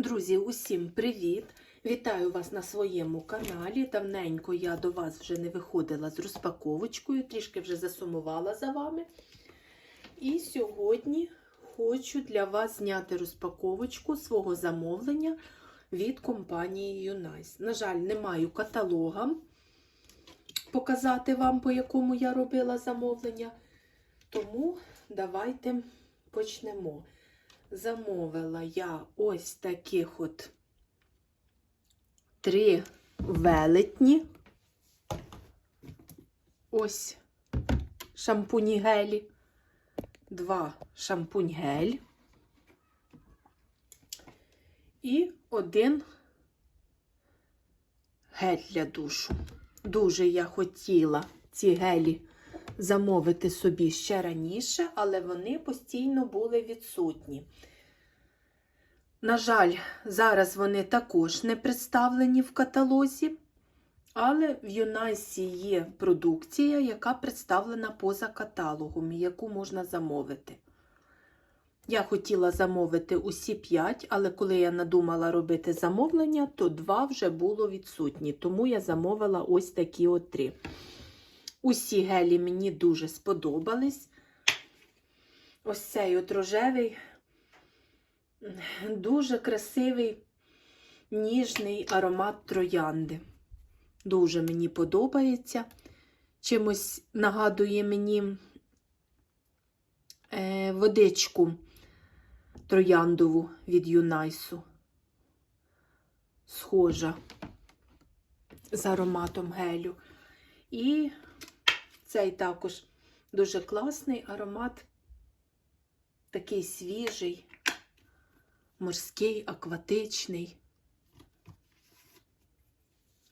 Друзі, усім привіт! Вітаю вас на своєму каналі. Давненько я до вас вже не виходила з розпаковочкою, трішки вже засумувала за вами. І сьогодні хочу для вас зняти розпаковочку свого замовлення від компанії Юнайс. На жаль, не маю каталога показати вам, по якому я робила замовлення. Тому давайте почнемо. Замовила я ось таких от три велетні. Ось шампуні гелі, два шампунь гель і один гель для душу. Дуже я хотіла ці гелі замовити собі ще раніше, але вони постійно були відсутні. На жаль, зараз вони також не представлені в каталозі, але в Юнайсі є продукція, яка представлена поза каталогом, яку можна замовити. Я хотіла замовити усі 5, але коли я надумала робити замовлення, то 2 вже було відсутні, тому я замовила ось такі от 3. Усі гелі мені дуже сподобались. Ось цей от рожевий, дуже красивий, ніжний аромат троянди. Дуже мені подобається. Чимось нагадує мені е, водичку трояндову від Юнайсу. Схожа з ароматом гелю. І цей також дуже класний аромат, такий свіжий, морський, акватичний.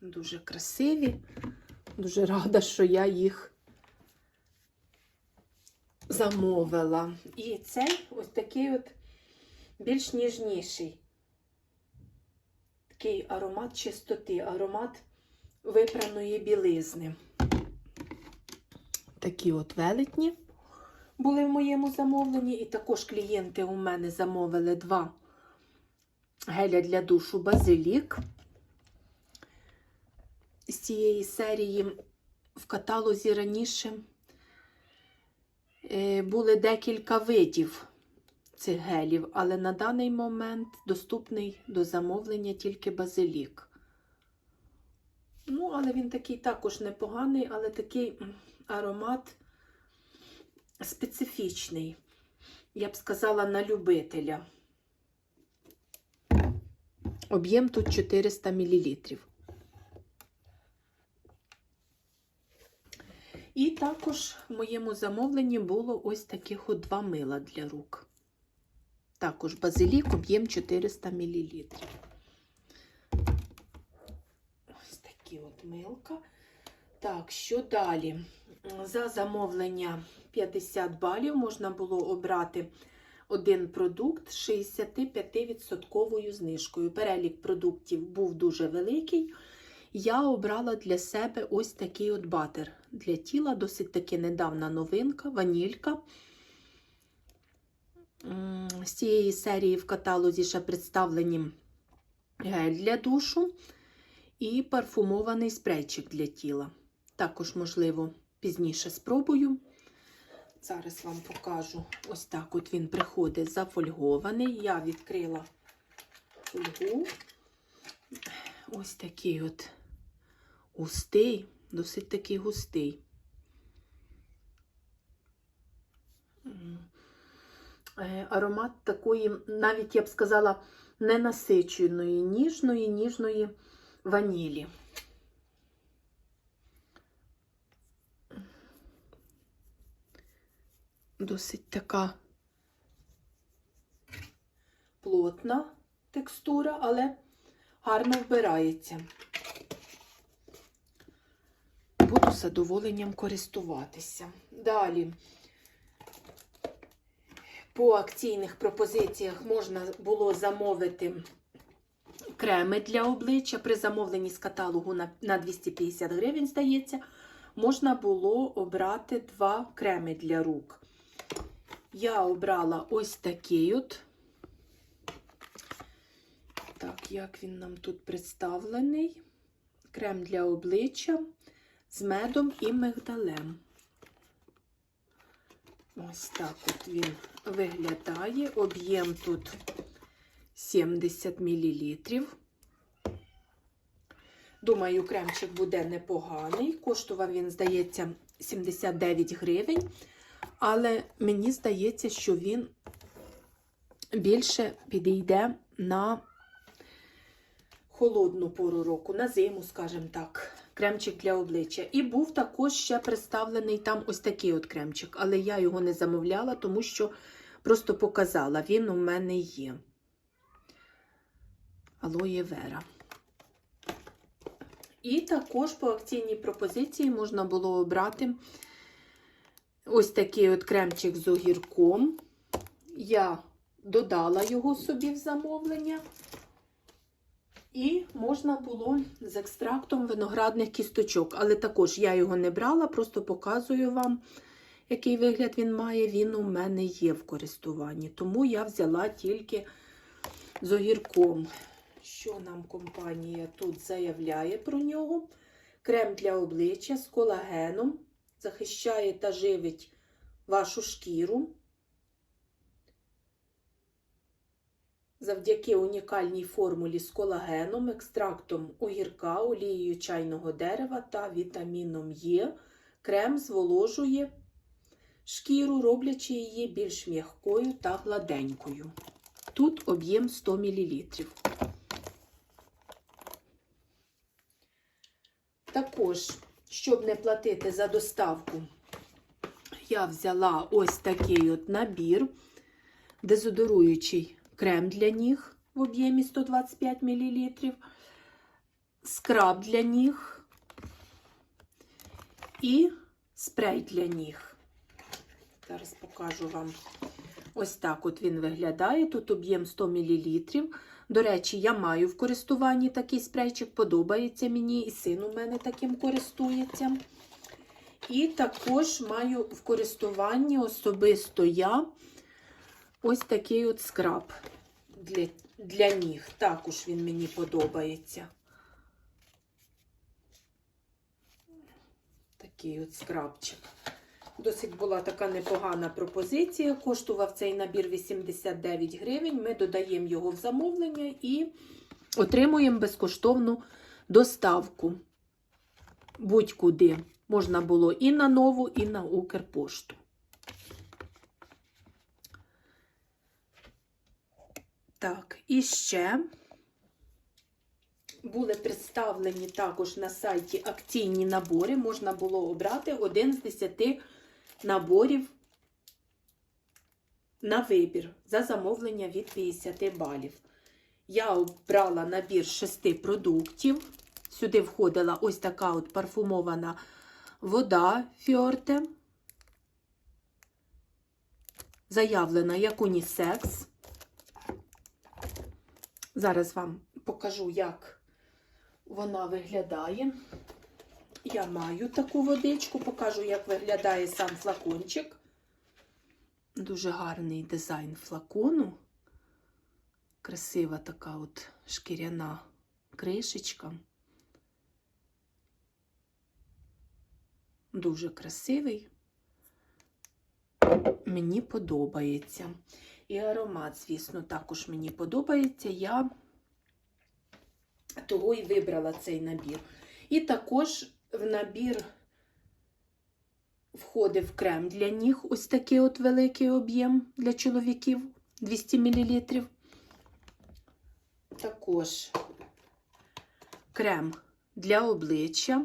Дуже красиві. Дуже рада, що я їх замовила. І цей ось такий от більш ніжніший. Такий аромат чистоти, аромат випраної білизни. Такі от велетні були в моєму замовленні. І також клієнти у мене замовили два геля для душу Базилік. З цієї серії в каталозі раніше е, були декілька видів цих гелів, але на даний момент доступний до замовлення тільки базилік. Ну, але він такий також непоганий, але такий аромат специфічний, я б сказала, на любителя. Об'єм тут 400 мл. І також в моєму замовленні було ось таких от два мила для рук. Також базилік, об'єм 400 мл. Ось такі от милка. Так, що далі? За замовлення 50 балів можна було обрати один продукт з 65% знижкою. Перелік продуктів був дуже великий. Я обрала для себе ось такий от батер для тіла, досить таки недавна новинка, ванілька. З цієї серії в каталозі ще представлені гель для душу і парфумований спрейчик для тіла. Також, можливо, пізніше спробую. Зараз вам покажу. Ось так от він приходить зафольгований. Я відкрила фольгу. Ось такий от густий, досить такий густий. Е, Аромат такої, навіть я б сказала, ненасиченої, ніжної, ніжної ванілі. Досить така плотна текстура, але гарно вбирається. Буду з задоволенням користуватися. Далі, по акційних пропозиціях можна було замовити креми для обличчя. При замовленні з каталогу на 250 гривень, здається, можна було обрати два креми для рук. Я обрала ось такий от Так, як він нам тут представлений. Крем для обличчя з медом і мигдалем. Ось так от він виглядає. Об'єм тут 70 мл. Думаю, кремчик буде непоганий. Коштував він, здається, 79 гривень. Але мені здається, що він більше підійде на холодну пору року, на зиму, скажімо так, кремчик для обличчя. І був також ще представлений там ось такий от кремчик, але я його не замовляла, тому що просто показала, він у мене є. Алоє Вера. І також по акційній пропозиції можна було обрати ось такий от кремчик з огірком. Я додала його собі в замовлення. І можна було з екстрактом виноградних кісточок. Але також я його не брала, просто показую вам, який вигляд він має. Він у мене є в користуванні. Тому я взяла тільки з огірком. Що нам компанія тут заявляє про нього? Крем для обличчя з колагеном. Захищає та живить вашу шкіру. Завдяки унікальній формулі з колагеном, екстрактом огірка, олією чайного дерева та вітаміном Е, крем зволожує шкіру, роблячи її більш м'якою та гладенькою. Тут об'єм 100 мл. Також, щоб не платити за доставку, я взяла ось такий от набір, дезодоруючий крем для ніг в об'ємі 125 мл, скраб для ніг і спрей для ніг. Зараз покажу вам. Ось так от він виглядає. Тут об'єм 100 мл. До речі, я маю в користуванні такий спрейчик, подобається мені, і син у мене таким користується. І також маю в користуванні особисто я ось такий от скраб для, для ніг. Також він мені подобається. Такий от скрабчик. Досить була така непогана пропозиція. Коштував цей набір 89 гривень. Ми додаємо його в замовлення і отримуємо безкоштовну доставку. Будь-куди. Можна було і на нову, і на Укрпошту. Так, і ще були представлені також на сайті акційні набори. Можна було обрати один з 10 наборів на вибір за замовлення від 50 балів. Я обрала набір 6 продуктів. Сюди входила ось така от парфумована вода Фіорте. Заявлена як унісекс. Зараз вам покажу, як вона виглядає. Я маю таку водичку, покажу, як виглядає сам флакончик. Дуже гарний дизайн флакону. Красива така от шкіряна кришечка. Дуже красивий. Мені подобається. І аромат, звісно, також мені подобається. Я того і вибрала цей набір. І також в набір входив крем для ніг, ось такий от великий об'єм для чоловіків 200 мл. Також крем для обличчя.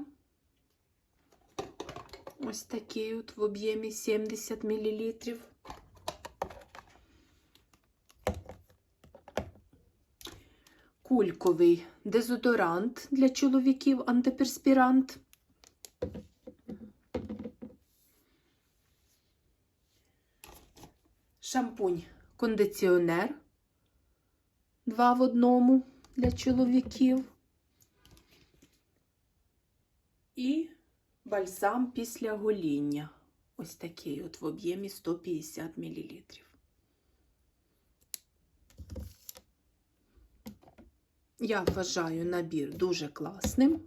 Ось такий от в об'ємі 70 мл. Кульковий дезодорант для чоловіків, антиперспірант. Шампунь кондиціонер. Два в одному для чоловіків. І бальзам після гоління. Ось такий от в об'ємі 150 мл. Я вважаю набір дуже класним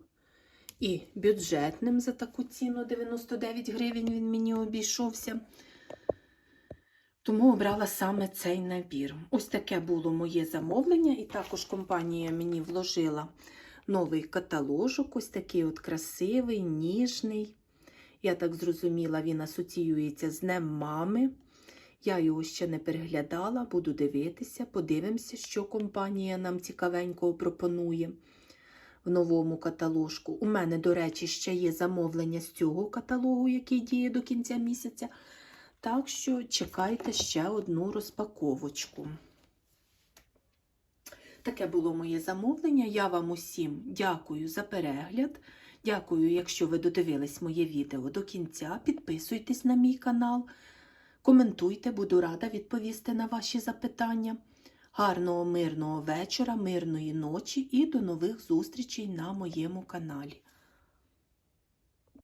і бюджетним за таку ціну 99 гривень він мені обійшовся. Тому обрала саме цей набір. Ось таке було моє замовлення, і також компанія мені вложила новий каталожок, ось такий от красивий, ніжний. Я так зрозуміла, він асоціюється з Днем мами. Я його ще не переглядала, буду дивитися, подивимося, що компанія нам цікавенького пропонує в новому каталожку. У мене, до речі, ще є замовлення з цього каталогу, який діє до кінця місяця. Так що чекайте ще одну розпаковочку. Таке було моє замовлення. Я вам усім дякую за перегляд. Дякую, якщо ви додивились моє відео до кінця. Підписуйтесь на мій канал, коментуйте, буду рада відповісти на ваші запитання. Гарного, мирного вечора, мирної ночі і до нових зустрічей на моєму каналі.